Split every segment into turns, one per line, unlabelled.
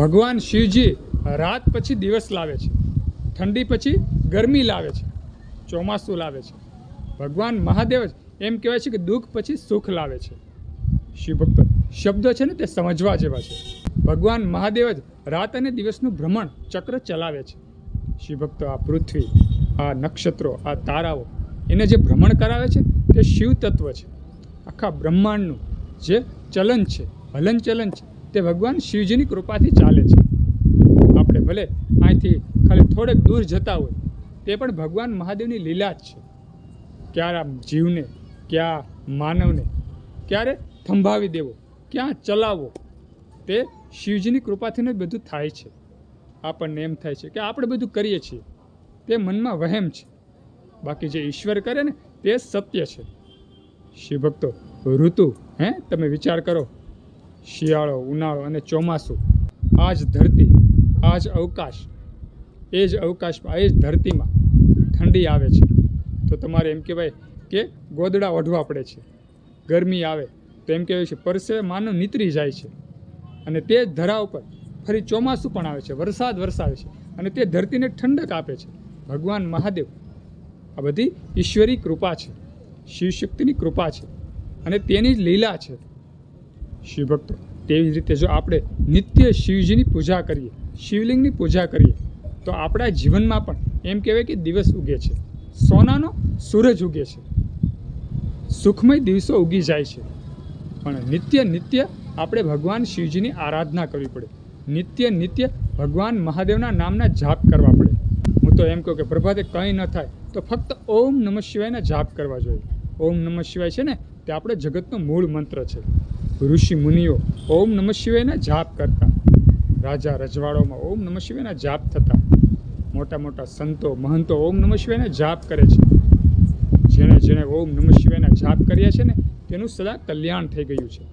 ભગવાન શિવજી રાત પછી દિવસ લાવે છે. ઠંડી પછી ગરમી લાવે છે. ચોમાસું લાવે છે. ભગવાન મહાદેવ એમ કહેવાય છે કે દુઃખ પછી સુખ લાવે છે. શિવભક્ત શબ્દો છે ને તે સમજવા જેવા છે. ભગવાન મહાદેવ જ રાત અને દિવસનું ભ્રમણ ચક્ર ચલાવે છે. શિવભક્તો આ પૃથ્વી, આ નક્ષત્રો, આ તારાઓ એને જે ભ્રમણ કરાવે છે તે શિવ તત્વ છે. આખા બ્રહ્માંડનું જે ચલન છે હલન ચલન છે તે ભગવાન શિવજીની કૃપાથી ચાલે છે. આપણે ભલે અહીંથી ખાલી થોડેક દૂર જતા હોય, તે પણ ભગવાન મહાદેવની લીલા જ છે. ક્યારે જીવને, ક્યાં માનવને, ક્યારે થંભાવી દેવો, ક્યાં ચલાવવો, તે શિવજીની કૃપાથીને બધું થાય છે. આપણને એમ થાય છે કે આપણે બધું કરીએ છીએ, તે મનમાં વહેમ છે. બાકી જે ઈશ્વર કરે ને, તે સત્ય છે. શિવભક્તો, ઋતુ, હે, તમે વિચાર કરો. શિયાળો, ઉનાળો અને ચોમાસું. આ જ ધરતી, આ જ અવકાશ. એ જ અવકાશમાં એ જ ધરતીમાં ઠંડી આવે છે. તો તમારે એમ કહેવાય કે ગોદડા ઓઢવા પડે છે. ગરમી આવે તો એમ કહેવાય છે, પરસે માનવ નીતરી જાય છે. અને તે જ ધરા ઉપર ફરી ચોમાસું પણ આવે છે, વરસાદ વરસાવે છે અને તે ધરતીને ઠંડક આપે છે. ભગવાન મહાદેવ આ બધી ઈશ્વરી કૃપા છે, શિવશક્તિની કૃપા છે અને તેની જ લીલા છે. શિવભક્તો. તેવી જ રીતે જો આપણે નિત્ય શિવજીની પૂજા કરીએ, શિવલિંગની પૂજા કરીએ, તો આપણા જીવનમાં પણ એમ કહેવાય કે દિવસ ઉગે છે. સોનાનો સૂરજ ઉગે છે. સુખમય દિવસો ઉગી જાય છે. પણ નિત્ય નિત્ય આપણે ભગવાન શિવજીની આરાધના કરવી પડે. નિત્ય નિત્ય ભગવાન મહાદેવના નામના જાપ કરવા પડે. હું તો એમ કહું કે પ્રભાતે કંઈ ન થાય, તો ફક્ત ઓમ નમઃ શિવાયના જાપ કરવા જોઈએ. ઓમ નમઃ શિવાય છે ને, તે આપણે જગતનો મૂળ મંત્ર છે. ઋષિ મુનિઓ ઓમ નમઃ શિવાયના જાપ કરતા. રાજા રજવાડોમાં ઓમ નમઃ શિવાયના જાપ થતા. મોટા મોટા સંતો, મહંતો ઓમ નમઃ શિવાયના જાપ કરે છે. જેણે જેણે ઓમ નમઃ શિવાયના જાપ કર્યા છે ને, તેનું સદા કલ્યાણ થઈ ગયું છે.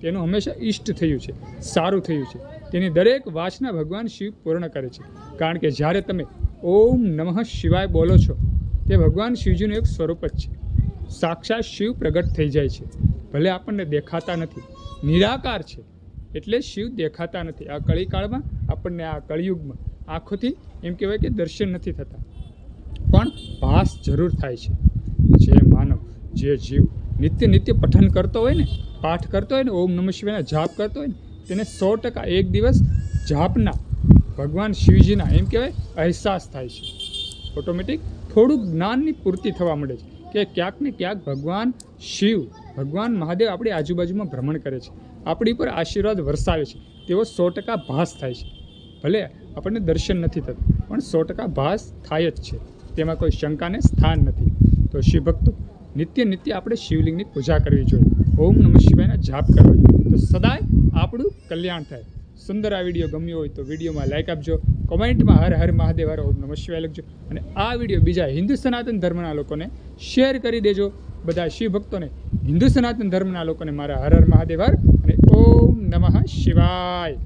તેનું હંમેશા ઈષ્ટ થયું છે, સારું થયું છે. તેની દરેક વાસના ભગવાન શિવ પૂર્ણ કરે છે. કારણ કે જ્યારે તમે ઓમ નમઃ શિવાય બોલો છો, તે ભગવાન શિવજીનું એક સ્વરૂપ જ છે. સાક્ષાત શિવ પ્રગટ થઈ જાય છે. ભલે આપણને દેખાતા નથી. નિરાકાર છે. એટલે શિવ દેખાતા નથી. આ કળીકાળમાં આપણને આ કળિયુગમાં આંખોથી એમ કહેવાય કે દર્શન નથી થતા. પણ ભાસ જરૂર થાય છે. જે માનવ, જે જીવ નિત્ય નિત્ય પઠન કરતો હોય ને, પાઠ કરતો હોય ને, ઓમ નમઃ શિવાયના જાપ કરતો હોય ને, તેને સો ટકા એક દિવસ જાપના, ભગવાન શિવજીના એમ કહેવાય અહેસાસ થાય છે. ઓટોમેટિક થોડુંક જ્ઞાનની પૂર્તિ થવા મળે છે કે ક્યાંક ને ક્યાંક ભગવાન શિવ ભગવાન મહાદેવ આપણી આજુબાજુમાં ભ્રમણ કરે છે. આપણી પર આશીર્વાદ વરસાવે છે. તેવો સો ટકા ભાસ થાય છે. ભલે આપણને દર્શન નથી થતું, પણ સો ટકા ભાસ થાય જ છે. તેમાં કોઈ શંકાને સ્થાન નથી. તો શિવ ભક્તો નિત્ય નિત્ય આપણે શિવલિંગની પૂજા કરવી જોઈએ. ઓમ નમઃ શિવાયના જાપ કરવા જોઈએ. તો સદાય આપણું કલ્યાણ થાય. સુંદર આ વીડિયો ગમ્યો હોય તો વિડીયોમાં લાઈક આપજો. કોમેન્ટમાં હર હર મહાદેવ, હર ઓમ નમઃ શિવાય લખજો. અને આ વીડિયો બીજા હિન્દુ સનાતન ધર્મના લોકોને શેર કરી દેજો. બધા શિવ ભક્તોને હિન્દુ સનાતન ધર્મના લોકોને મારા હર હર મહાદેવ અને ઓમ નમઃ શિવાય.